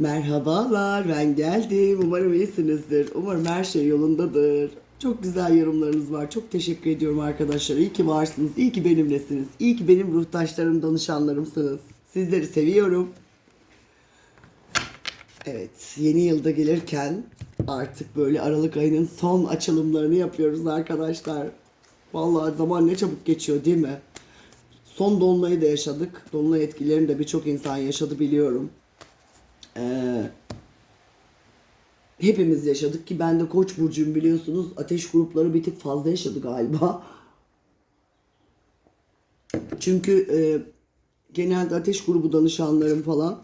Merhabalar ben geldim. Umarım iyisinizdir. Umarım her şey yolundadır. Çok güzel yorumlarınız var. Çok teşekkür ediyorum arkadaşlar. İyi ki varsınız. İyi ki benimlesiniz. İyi ki benim ruhtaşlarım, danışanlarımsınız. Sizleri seviyorum. Evet, yeni yılda gelirken artık böyle Aralık ayının son açılımlarını yapıyoruz arkadaşlar. Vallahi zaman ne çabuk geçiyor değil mi? Son dolunayı da yaşadık. Dolunay etkilerini de birçok insan yaşadı biliyorum. Ee, hepimiz yaşadık ki ben de Koç burcuyum biliyorsunuz. Ateş grupları bir tık fazla yaşadı galiba. Çünkü e, genelde ateş grubu danışanlarım falan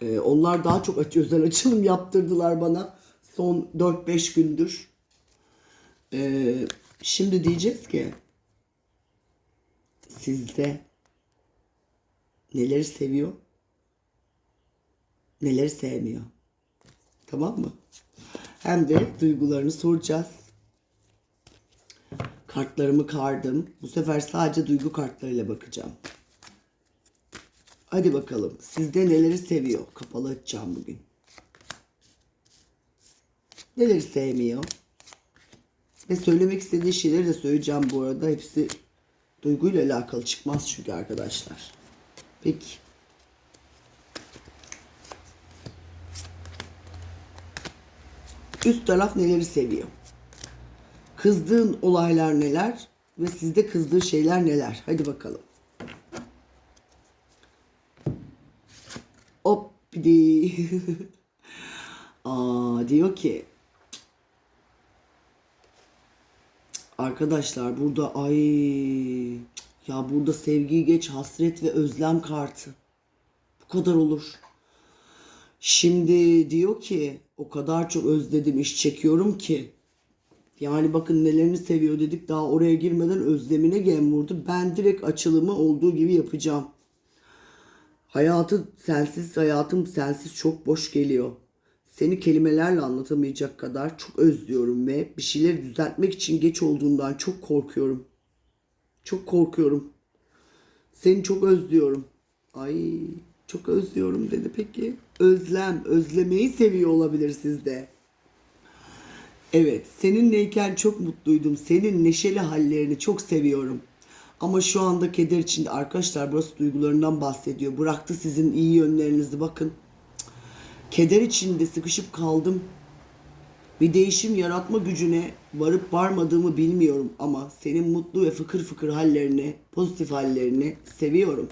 e, onlar daha çok aç, özel açılım yaptırdılar bana son 4-5 gündür. E, şimdi diyeceğiz ki sizde neleri seviyor, neleri sevmiyor. Tamam mı? Hem de duygularını soracağız. Kartlarımı kardım. Bu sefer sadece duygu kartlarıyla bakacağım. Hadi bakalım. Sizde neleri seviyor? Kapalı açacağım bugün. Neleri sevmiyor? Ve söylemek istediği şeyleri de söyleyeceğim bu arada. Hepsi duyguyla alakalı çıkmaz çünkü arkadaşlar. Peki. Üst taraf neleri seviyor? Kızdığın olaylar neler? Ve sizde kızdığı şeyler neler? Hadi bakalım. De. Aa diyor ki Arkadaşlar burada ay ya burada sevgi geç hasret ve özlem kartı. Bu kadar olur. Şimdi diyor ki o kadar çok özledim iş çekiyorum ki. Yani bakın nelerini seviyor dedik daha oraya girmeden özlemine gem vurdu. Ben direkt açılımı olduğu gibi yapacağım. Hayatı sensiz, hayatım sensiz çok boş geliyor. Seni kelimelerle anlatamayacak kadar çok özlüyorum ve bir şeyleri düzeltmek için geç olduğundan çok korkuyorum. Çok korkuyorum. Seni çok özlüyorum. Ay çok özlüyorum dedi peki. Özlem, özlemeyi seviyor olabilir sizde. Evet, seninleyken çok mutluydum. Senin neşeli hallerini çok seviyorum. Ama şu anda keder içinde arkadaşlar burası duygularından bahsediyor. Bıraktı sizin iyi yönlerinizi bakın. Keder içinde sıkışıp kaldım. Bir değişim yaratma gücüne varıp varmadığımı bilmiyorum ama senin mutlu ve fıkır fıkır hallerini, pozitif hallerini seviyorum.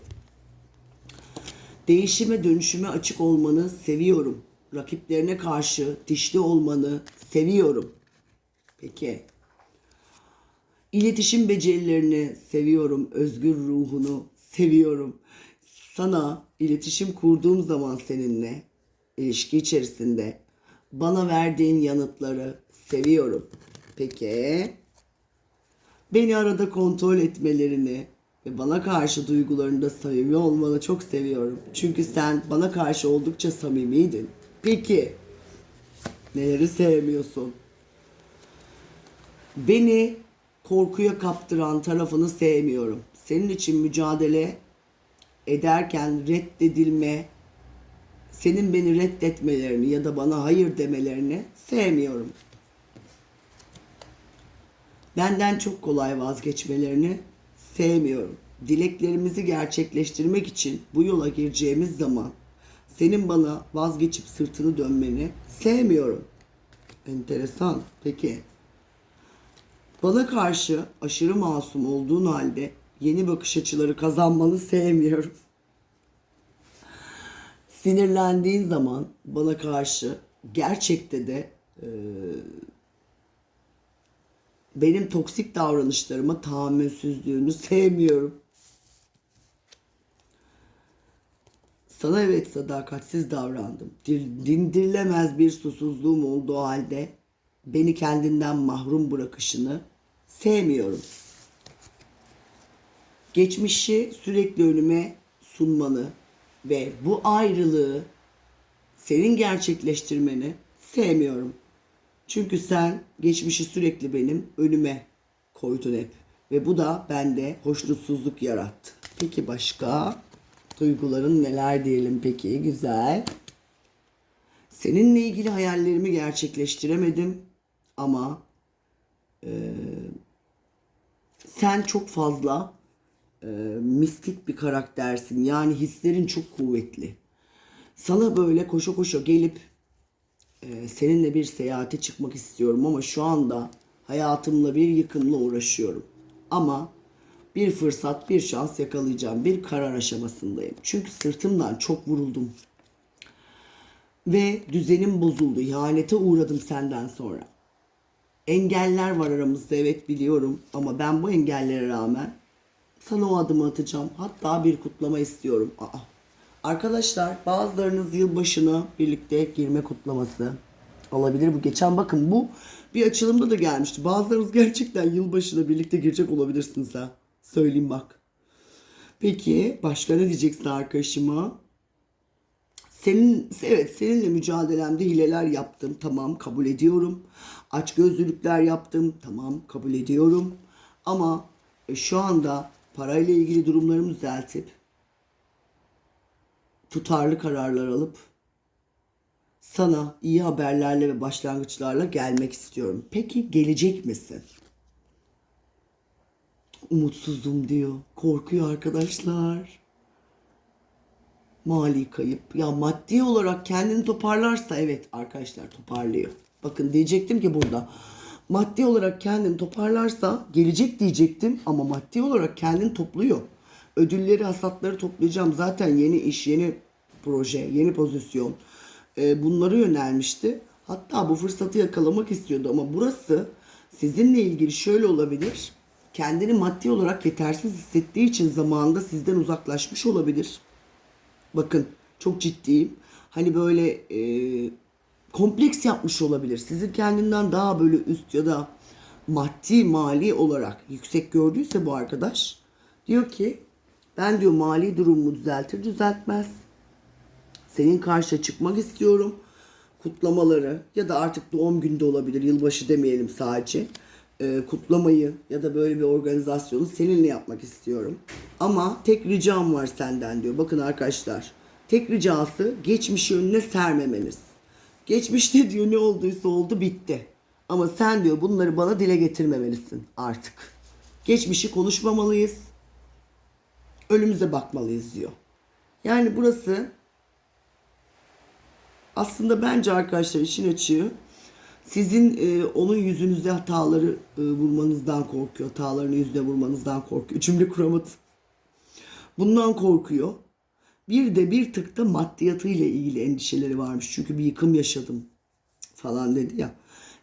Değişime dönüşüme açık olmanı seviyorum. Rakiplerine karşı dişli olmanı seviyorum. Peki. İletişim becerilerini seviyorum. Özgür ruhunu seviyorum. Sana iletişim kurduğum zaman seninle ilişki içerisinde bana verdiğin yanıtları seviyorum. Peki. Beni arada kontrol etmelerini ve bana karşı duygularında samimi olmanı çok seviyorum. Çünkü sen bana karşı oldukça samimiydin. Peki. Neleri sevmiyorsun? Beni korkuya kaptıran tarafını sevmiyorum. Senin için mücadele ederken reddedilme, senin beni reddetmelerini ya da bana hayır demelerini sevmiyorum. Benden çok kolay vazgeçmelerini sevmiyorum. Dileklerimizi gerçekleştirmek için bu yola gireceğimiz zaman senin bana vazgeçip sırtını dönmeni sevmiyorum. Enteresan. Peki. Bana karşı aşırı masum olduğun halde yeni bakış açıları kazanmanı sevmiyorum. Sinirlendiğin zaman bana karşı gerçekte de e, benim toksik davranışlarıma tahammülsüzlüğünü sevmiyorum. Sana evet sadakatsiz davrandım. Dindirilemez bir susuzluğum olduğu halde beni kendinden mahrum bırakışını sevmiyorum. Geçmişi sürekli önüme sunmanı ve bu ayrılığı senin gerçekleştirmeni sevmiyorum. Çünkü sen geçmişi sürekli benim önüme koydun hep. Ve bu da bende hoşnutsuzluk yarattı. Peki başka duyguların neler diyelim peki güzel. Seninle ilgili hayallerimi gerçekleştiremedim ama e, sen çok fazla e, mistik bir karaktersin. Yani hislerin çok kuvvetli. Sana böyle koşa koşa gelip e, seninle bir seyahate çıkmak istiyorum ama şu anda hayatımla bir yıkımla uğraşıyorum. Ama bir fırsat, bir şans yakalayacağım. Bir karar aşamasındayım. Çünkü sırtımdan çok vuruldum. Ve düzenim bozuldu. İhanete uğradım senden sonra. Engeller var aramızda evet biliyorum ama ben bu engellere rağmen sana o adımı atacağım. Hatta bir kutlama istiyorum. Aa. Arkadaşlar bazılarınız yılbaşına birlikte girme kutlaması olabilir. Bu geçen bakın bu bir açılımda da gelmişti. Bazılarınız gerçekten yılbaşına birlikte girecek olabilirsiniz ha. Söyleyeyim bak. Peki başka ne diyeceksin arkadaşıma? Senin evet seninle mücadelemde hileler yaptım. Tamam kabul ediyorum. Aç gözlülükler yaptım. Tamam kabul ediyorum. Ama e, şu anda parayla ilgili durumlarımı düzeltip tutarlı kararlar alıp sana iyi haberlerle ve başlangıçlarla gelmek istiyorum. Peki gelecek misin? Umutsuzum diyor. Korkuyor arkadaşlar. Mali kayıp. Ya maddi olarak kendini toparlarsa evet arkadaşlar toparlıyor. Bakın diyecektim ki burada. Maddi olarak kendini toparlarsa gelecek diyecektim ama maddi olarak kendini topluyor. Ödülleri, hasatları toplayacağım. Zaten yeni iş, yeni proje, yeni pozisyon. Ee, bunlara yönelmişti. Hatta bu fırsatı yakalamak istiyordu ama burası sizinle ilgili şöyle olabilir. Kendini maddi olarak yetersiz hissettiği için zamanında sizden uzaklaşmış olabilir. Bakın çok ciddiyim. Hani böyle e, kompleks yapmış olabilir. Sizi kendinden daha böyle üst ya da maddi mali olarak yüksek gördüyse bu arkadaş diyor ki ben diyor mali durumumu düzeltir düzeltmez. Senin karşıya çıkmak istiyorum. Kutlamaları ya da artık doğum günde olabilir. Yılbaşı demeyelim sadece. Ee, kutlamayı ya da böyle bir organizasyonu seninle yapmak istiyorum. Ama tek ricam var senden diyor. Bakın arkadaşlar. Tek ricası geçmişi önüne sermemeniz. Geçmişte diyor ne olduysa oldu bitti. Ama sen diyor bunları bana dile getirmemelisin artık. Geçmişi konuşmamalıyız. Önümüze bakmalıyız diyor. Yani burası aslında bence arkadaşlar işin açığı sizin e, onun yüzünüze hataları e, vurmanızdan korkuyor. Hatalarını yüzüne vurmanızdan korkuyor. Cümle kuramadım. Bundan korkuyor. Bir de bir tık da maddiyatıyla ilgili endişeleri varmış. Çünkü bir yıkım yaşadım falan dedi ya.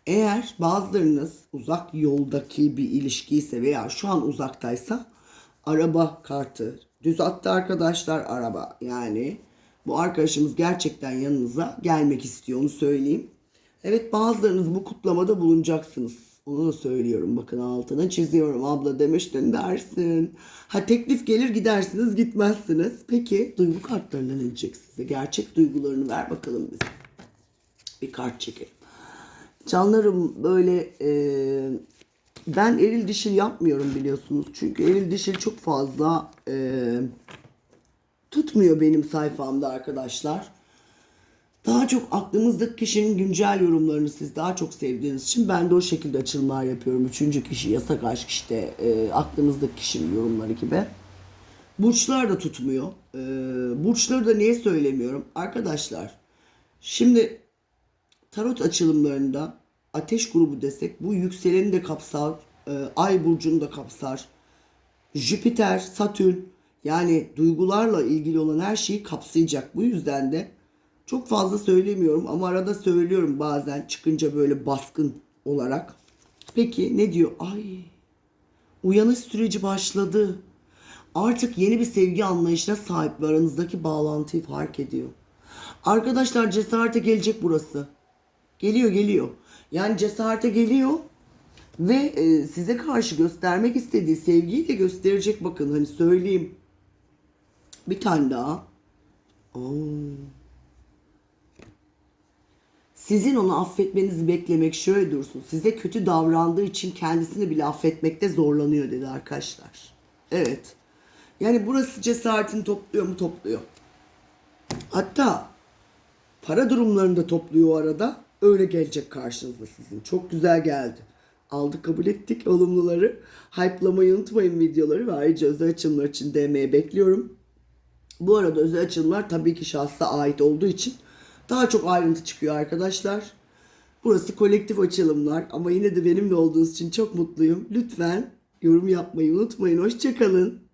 Eğer bazılarınız uzak yoldaki bir ilişkiyse veya şu an uzaktaysa araba kartı düz attı arkadaşlar araba yani bu arkadaşımız gerçekten yanınıza gelmek istiyor onu söyleyeyim. Evet bazılarınız bu kutlamada bulunacaksınız. Onu da söylüyorum. Bakın altına çiziyorum. Abla demiştin dersin. Ha teklif gelir gidersiniz gitmezsiniz. Peki duygu kartlarına ne diyecek size? Gerçek duygularını ver bakalım bize. Bir kart çekelim. Canlarım böyle e, ben eril dişil yapmıyorum biliyorsunuz. Çünkü eril dişil çok fazla e, tutmuyor benim sayfamda arkadaşlar. Daha çok aklınızdaki kişinin güncel yorumlarını siz daha çok sevdiğiniz için ben de o şekilde açılımlar yapıyorum. Üçüncü kişi, yasak aşk işte e, aklınızdaki kişinin yorumları gibi. Burçlar da tutmuyor. E, burçları da niye söylemiyorum? Arkadaşlar şimdi tarot açılımlarında ateş grubu desek bu yükseleni de kapsar, e, ay burcunu da kapsar. Jüpiter, Satürn yani duygularla ilgili olan her şeyi kapsayacak. Bu yüzden de çok fazla söylemiyorum ama arada söylüyorum bazen çıkınca böyle baskın olarak. Peki ne diyor? Ay uyanış süreci başladı. Artık yeni bir sevgi anlayışına sahip ve aranızdaki bağlantıyı fark ediyor. Arkadaşlar cesarete gelecek burası. Geliyor geliyor. Yani cesarete geliyor ve e, size karşı göstermek istediği sevgiyi de gösterecek bakın hani söyleyeyim. Bir tane daha. Oo. Sizin onu affetmenizi beklemek şöyle dursun. Size kötü davrandığı için kendisini bile affetmekte zorlanıyor dedi arkadaşlar. Evet. Yani burası cesaretini topluyor mu? Topluyor. Hatta Para durumlarını da topluyor o arada. Öyle gelecek karşınıza sizin. Çok güzel geldi. Aldık kabul ettik olumluları. Hype'lamayı unutmayın videoları ve ayrıca özel açılımlar için DM'ye bekliyorum. Bu arada özel açılımlar tabii ki şahsa ait olduğu için daha çok ayrıntı çıkıyor arkadaşlar. Burası kolektif açılımlar ama yine de benimle olduğunuz için çok mutluyum. Lütfen yorum yapmayı unutmayın. Hoşçakalın.